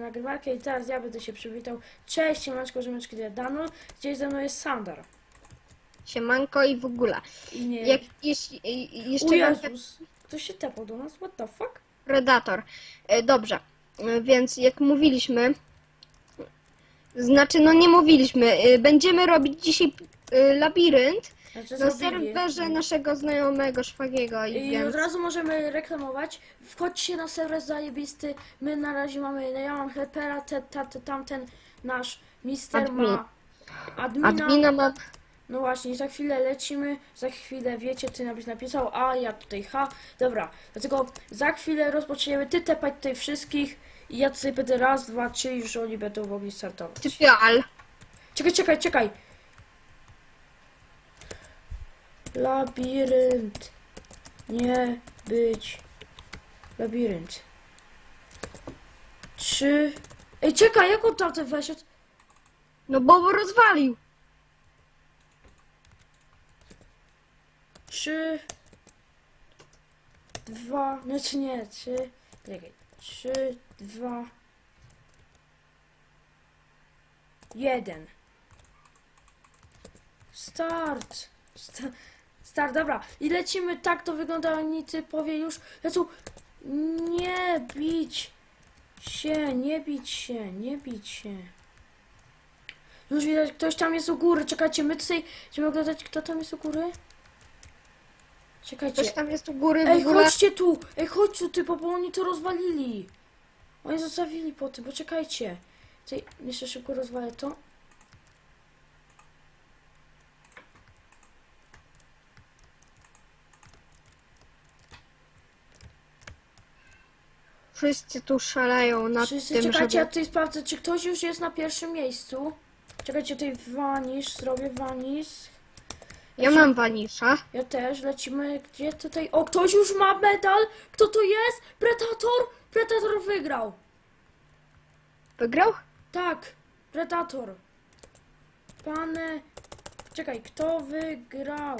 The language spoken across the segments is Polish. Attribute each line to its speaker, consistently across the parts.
Speaker 1: nagrywarkę i teraz ja będę się przywitał. Cześć, siemanczko, rzemeczki, Dano. Gdzieś ze mną jest Sandar.
Speaker 2: Siemanko i w ogóle.
Speaker 1: I nie...
Speaker 2: Jak, jeśli, i-
Speaker 1: o
Speaker 2: jeszcze mam
Speaker 1: Jezus, ktoś się tepał do nas, what the fuck?
Speaker 2: Predator. E, Dobrze, E, więc jak mówiliśmy, znaczy no nie mówiliśmy, e, będziemy robić dzisiaj e, labirynt
Speaker 1: Znaczy
Speaker 2: na
Speaker 1: zrobili.
Speaker 2: serwerze naszego znajomego Szwagiego i
Speaker 1: I od razu możemy reklamować. Wchodźcie na serwer zajebisty. My na razie mamy, no ja mam helpera, te, ta, te, tamten nasz mister
Speaker 2: Admin.
Speaker 1: ma admina.
Speaker 2: Admina mam...
Speaker 1: No właśnie, za chwilę lecimy, za chwilę wiecie, ty nabyś napisał A, ja tutaj H. Dobra, dlatego za chwilę rozpoczniemy, ty tepać tutaj wszystkich i ja tutaj będę raz, dwa, trzy, już oni będą mogli startować.
Speaker 2: Typial.
Speaker 1: Czekaj, czekaj, czekaj! Labirynt. Nie być. Labirynt. Trzy. Ej, czekaj, jak on tam ten weszedł?
Speaker 2: No bo rozwalił.
Speaker 1: Trzy. Dwa. No czy nie, trzy. Czekaj. Trzy, dwa. Jeden. Start. Sta start, dobra. I lecimy, tak to wygląda, oni typowie już lecą. Nie bić się, nie bić się, nie bić się. Już widać, ktoś tam jest u góry. Czekajcie, my tutaj będziemy oglądać, kto tam jest u góry. Czekajcie.
Speaker 2: Ktoś tam jest u góry w
Speaker 1: Ej,
Speaker 2: ogóle.
Speaker 1: chodźcie tu! Ej, chodź tu, bo oni to rozwalili. Oni zostawili po tym, poczekajcie. Tutaj jeszcze szybko rozwalę to.
Speaker 2: Wszyscy tu szaleją
Speaker 1: Wszyscy
Speaker 2: tym,
Speaker 1: czekajcie, ja
Speaker 2: żeby...
Speaker 1: tutaj sprawdzę, czy ktoś już jest na pierwszym miejscu. Czekajcie, tutaj vanish, zrobię vanish.
Speaker 2: Ja mam wanisza.
Speaker 1: Ja też, lecimy, gdzie tutaj... O, ktoś już ma medal! Kto to jest? Predator! Predator wygrał!
Speaker 2: Wygrał?
Speaker 1: Tak, Predator. Pane. Czekaj, kto wygrał?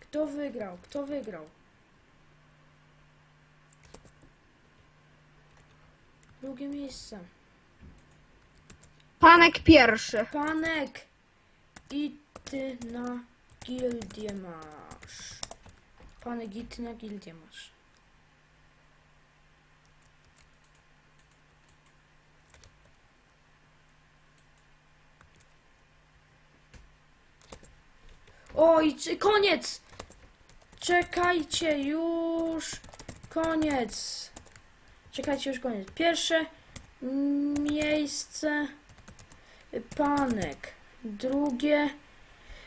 Speaker 1: Kto wygrał? Kto wygrał? Drugie miejsce.
Speaker 2: Panek pierwszy.
Speaker 1: Panek. I ty na gildię masz. Panek, i ty na gildię masz. Oj, czy koniec! Czekajcie, już koniec. Czekajcie, już koniec. Pierwsze miejsce panek. Drugie.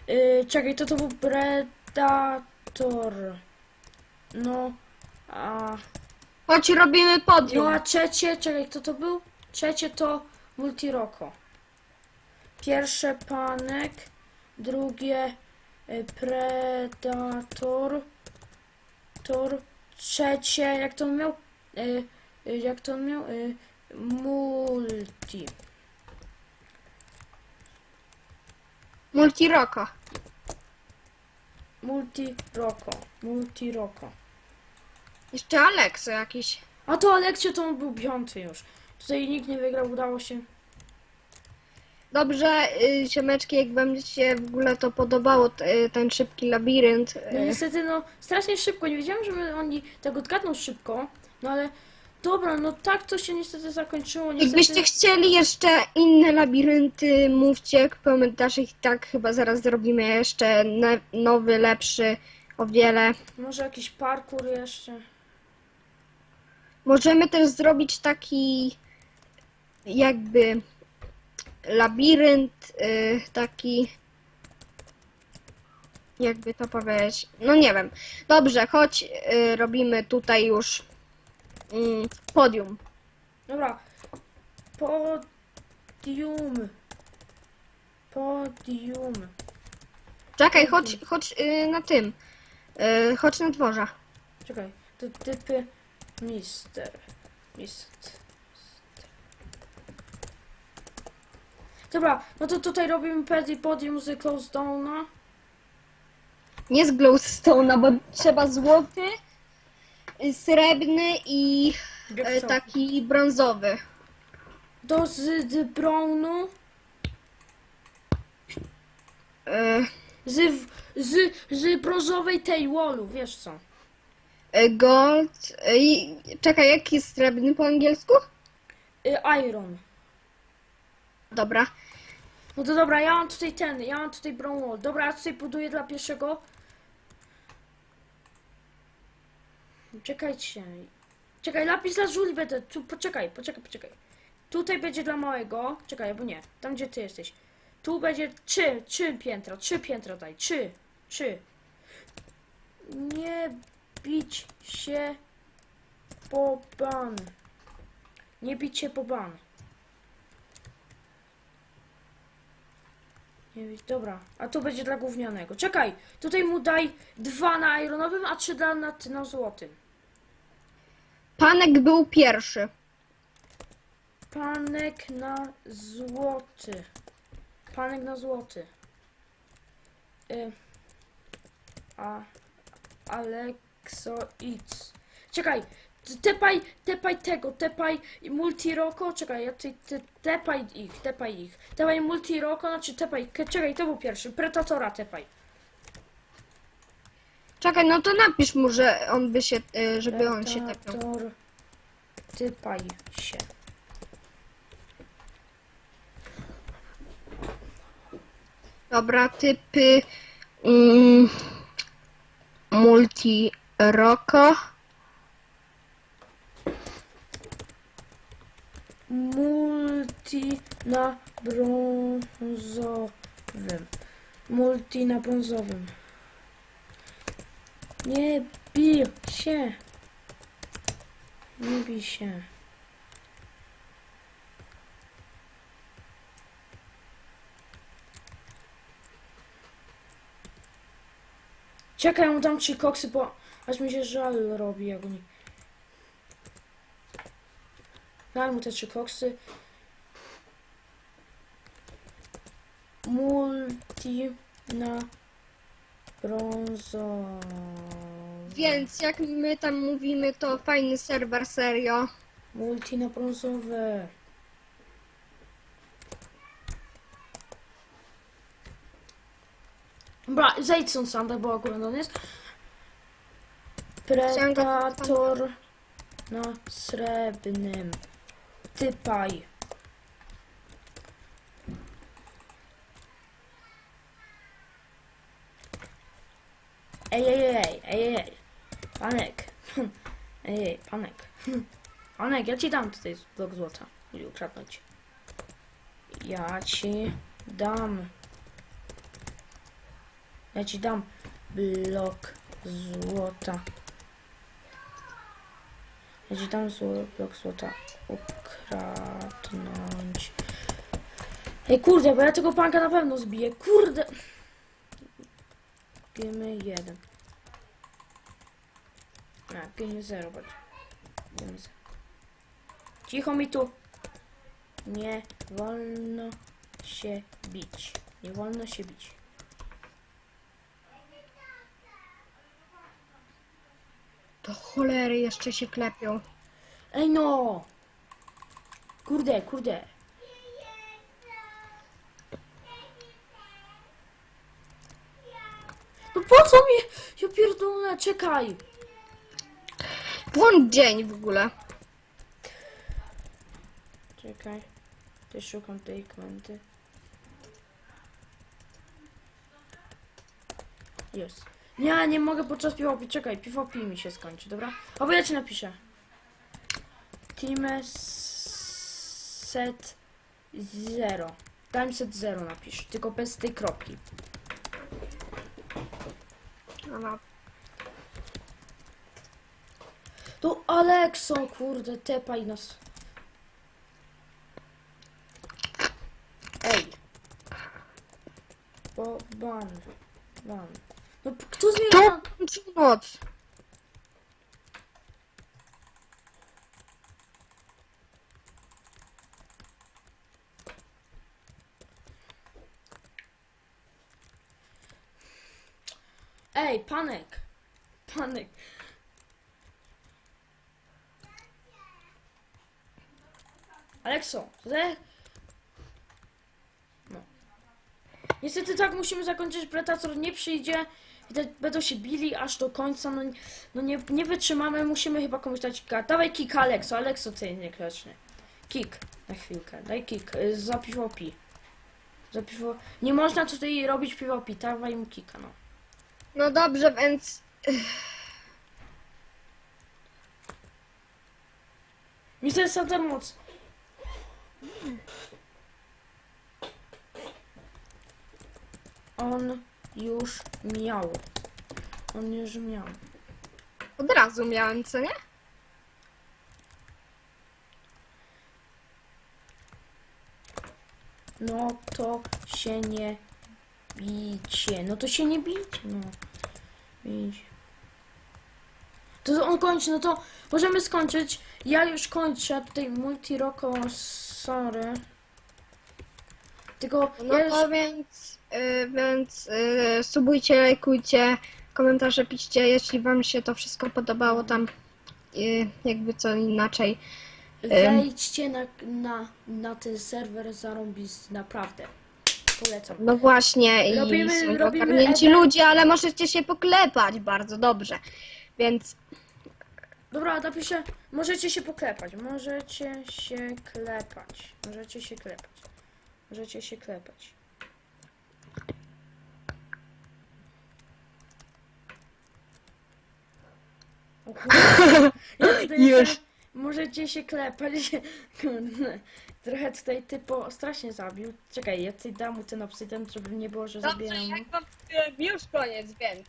Speaker 1: Yy, czekaj, to to był Predator. No, a.
Speaker 2: Chodź, robimy podium.
Speaker 1: No a trzecie, czekaj, kto to był? Trzecie to Multiroko. Pierwsze panek, drugie y, Predator, tor, trzecie, jak to miał? Y, y, jak to on miał? Y, multi.
Speaker 2: Multiroko.
Speaker 1: Multiroko. Multiroko.
Speaker 2: Jeszcze Alekso jakiś.
Speaker 1: A to Aleksie to on był piąty już. Tutaj nikt nie wygrał, udało się.
Speaker 2: Dobrze, y, ziomeczki, jak wam się w ogóle to podobało, t- y, ten szybki labirynt. y,
Speaker 1: No niestety, no, strasznie szybko. Nie wiedziałem, że my- oni tego odgadną szybko. No ale dobra, no tak to się niestety zakończyło. Niestety...
Speaker 2: Jakbyście chcieli jeszcze inne labirynty, mówcie w komentarzach i tak chyba zaraz zrobimy jeszcze nowy, lepszy, o wiele.
Speaker 1: Może jakiś parkour jeszcze.
Speaker 2: Możemy też zrobić taki jakby labirynt, y, taki jakby to powiedzieć, no nie wiem. Dobrze, chodź, y, robimy tutaj już mm, podium.
Speaker 1: Dobra. Podium. Podium.
Speaker 2: Czekaj, chodź, chodź y, na tym, y, chodź na dworze.
Speaker 1: Czekaj, to typy mister. Mist. Dobra, no to tutaj robimy pedi podium z Close Downa.
Speaker 2: Nie z glowstone'a, bo trzeba złoty, srebrny i
Speaker 1: Gepsowy.
Speaker 2: taki brązowy.
Speaker 1: Do z, z brownu.
Speaker 2: E,
Speaker 1: Z, z, z brązowej tej wallu, wiesz co?
Speaker 2: e, gold. E, i, czekaj, jaki jest srebrny po angielsku?
Speaker 1: Y, iron.
Speaker 2: Dobra.
Speaker 1: No to dobra, ja mam tutaj ten, ja mam tutaj brown wall. Dobra, ja tutaj buduję dla pierwszego. Czekajcie. Czekaj, lapis lazuli będę. Tu, poczekaj, poczekaj, poczekaj. Tutaj będzie dla małego. Czekaj, bo nie. Tam gdzie ty jesteś. Tu będzie trzy, trzy piętra, trzy piętra daj. Trzy, trzy. Nie bić się po ban. Nie bić się po ban. Nie wiem, dobra, a tu będzie dla gównianego. Czekaj, tutaj mu daj dwa na ironowym, a trzy dla na, na złotym.
Speaker 2: Panek był pierwszy.
Speaker 1: Panek na złoty. Panek na złoty. Y, a Alexo X. Czekaj, tepaj, tepaj tego, tepaj multiroko, czekaj, ja tutaj te, tepaj ich, tepaj ich. Tepaj multiroko, znaczy tepaj, czekaj, to był pierwszy, Predatora tepaj.
Speaker 2: Czekaj, no to napisz mu, że on by się, e, żeby on się
Speaker 1: typaj się.
Speaker 2: Dobra, typy mm, multi roko.
Speaker 1: Multi na brązowym. Multi na brązowym. Nie bij się. Nie bij się. Czekaj, mu dam trzy koksy, bo aż mi się żal robi, jak oni... Daj mu te trzy koksy. Multi na brązowym.
Speaker 2: Więc jak my tam mówimy, to fajny serwer, serio.
Speaker 1: Multi na brązowe. Dobra, zejdź stąd sam, tak bo akurat on jest. Predator na srebrnym. Typaj. Ej, ej, ej, ej, ej. Panek. Ej, ej, panek. Panek, ja ci dam tutaj blok złota. I ukradnąć. Ja ci dam. Ja ci dam blok złota. Dam zło, blok złota ukradnąć. Ej, kurde, bo ja tego panka na pewno zbiję. Kurde. Bijemy jeden. A, bijemy zero, patrz. Zero. Cicho mi tu. Nie wolno się bić. Nie wolno się bić.
Speaker 2: To cholery jeszcze się klepią.
Speaker 1: Ej no! Kurde, kurde. No po co mi? Ja pierdolę, czekaj.
Speaker 2: Włącz dzień w ogóle.
Speaker 1: Czekaj. Też szukam tej komendy. Jest. Nie, nie mogę podczas PvP. Czekaj, PvP mi się skończy, dobra? Albo ja ci napiszę. Team set 0. Time set 0 napisz, tylko bez tej kropki.
Speaker 2: Dobra.
Speaker 1: Tu Alekso, kurde, tepaj nas. Ej. Bo ban. Ban. No kto zmienił
Speaker 2: To noc.
Speaker 1: Ej, panek. Panek. Alekso, ze... No. Niestety tak musimy zakończyć, Predator nie przyjdzie. Będą się bili aż do końca, no, no nie, nie wytrzymamy, musimy chyba komuś dać kika. Dawaj kick Alekso, Alekso ty niegrzeczny. Kick, na chwilkę, daj kick, y, za PvP. Za PvP. Nie można tutaj robić PvP, dawaj mu kika, no.
Speaker 2: No dobrze, więc
Speaker 1: Mister Santa moc. On już miał. On już miał.
Speaker 2: od razu miałem, co nie?
Speaker 1: No to się nie bicie. No to się nie bicie, no. Bić. To on kończy, no to możemy skończyć. Ja już kończę tutaj multi roko, sorry. Tylko
Speaker 2: No
Speaker 1: ja już...
Speaker 2: to więc, y, więc y, subujcie, lajkujcie, komentarze piszcie, jeśli wam się to wszystko podobało tam, y, jakby co inaczej.
Speaker 1: Wejdźcie na, na, na ten serwer zarąbis, naprawdę. Polecam.
Speaker 2: No właśnie, i
Speaker 1: Robimy-
Speaker 2: są
Speaker 1: robimy
Speaker 2: ogarnięci
Speaker 1: event-
Speaker 2: ludzie, ale możecie się poklepać bardzo dobrze. Więc
Speaker 1: Dobra, napiszę, możecie się poklepać, możecie się klepać, możecie się klepać, możecie się klepać. O kurde, ja tutaj
Speaker 2: Już.
Speaker 1: Możecie się klepać. Kurde, Trochę tutaj typo strasznie zabił. Czekaj, ja tutaj dam mu ten obsydian, żeby nie było, że zabieram mu.
Speaker 2: wam już koniec, więc.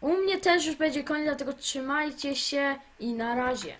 Speaker 1: U mnie też już będzie koniec, dlatego trzymajcie się i na razie.